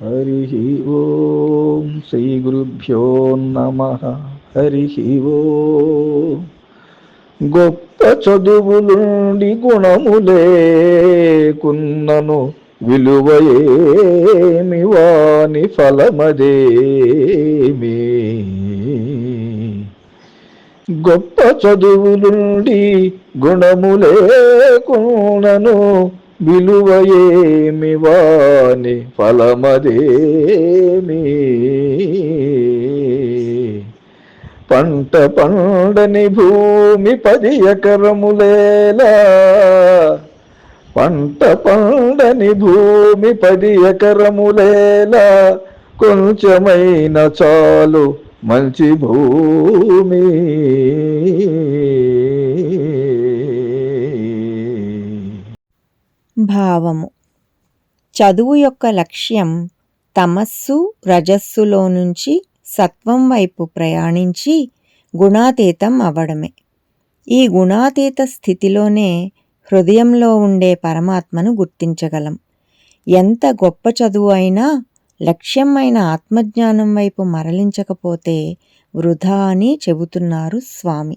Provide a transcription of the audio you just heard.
హరి ఓం శ్రీ గురుభ్యో నమ హరి ఓ గొప్ప చదువులుండి గుణములేకున్నను విలువయేమి వాని ఫలమదేమి గొప్ప చదువులుండి గుణములేకున్నను విలువయేమి వాని ఫలమదేమి? పంట పండని భూమి పది ఎకరములేలా పంట పండని భూమి పది ఎకరములేలా కొంచెమైన చాలు మంచి భూమి. భావము. చదువు యొక్క లక్ష్యం తమస్సు రజస్సులో నుంచి సత్వం వైపు ప్రయాణించి గుణాతీతం అవ్వడమే ఈ గుణాతీత స్థితిలోనే హృదయంలో ఉండే పరమాత్మను గుర్తించగలం. ఎంత గొప్ప చదువు అయినా లక్ష్యమైన ఆత్మజ్ఞానం వైపు మరలించకపోతే వృధా అని చెబుతున్నారు స్వామి.